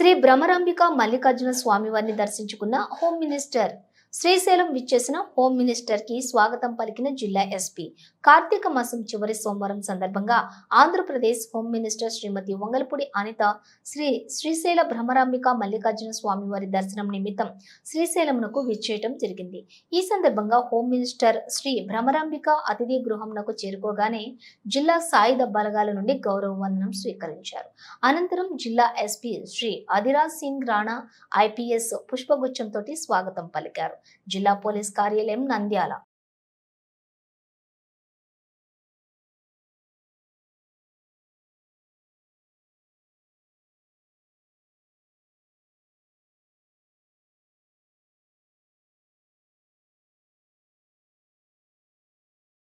శ్రీ భ్రమరాంబిక మల్లికార్జున స్వామివారిని దర్శించుకున్న home minister Srisailam విచ్చేసిన హోమ్ మినిస్టర్కి స్వాగతం పలికిన జిల్లా ఎస్పీ. కార్తీక మాసం చివరి సోమవారం సందర్భంగా ఆంధ్రప్రదేశ్ హోమ్ మినిస్టర్ శ్రీమతి వంగలపూడి అనిత శ్రీ శ్రీశైల భ్రమరాంబిక మల్లికార్జున స్వామి వారి దర్శనం నిమిత్తం శ్రీశైలమునకు విచ్చేయటం జరిగింది. ఈ సందర్భంగా హోమ్ మినిస్టర్ శ్రీ భ్రమరాంబిక అతిథి గృహంనకు చేరుకోగానే జిల్లా సాయుధ బలగాల నుండి గౌరవ వందనం స్వీకరించారు. అనంతరం జిల్లా ఎస్పీ శ్రీ అధిరాజ్ సింగ్ రాణా ఐపీఎస్ పుష్పగుచ్చంతో స్వాగతం పలికారు. జిల్లా పోలీస్ కార్యాలయం నంద్యాల.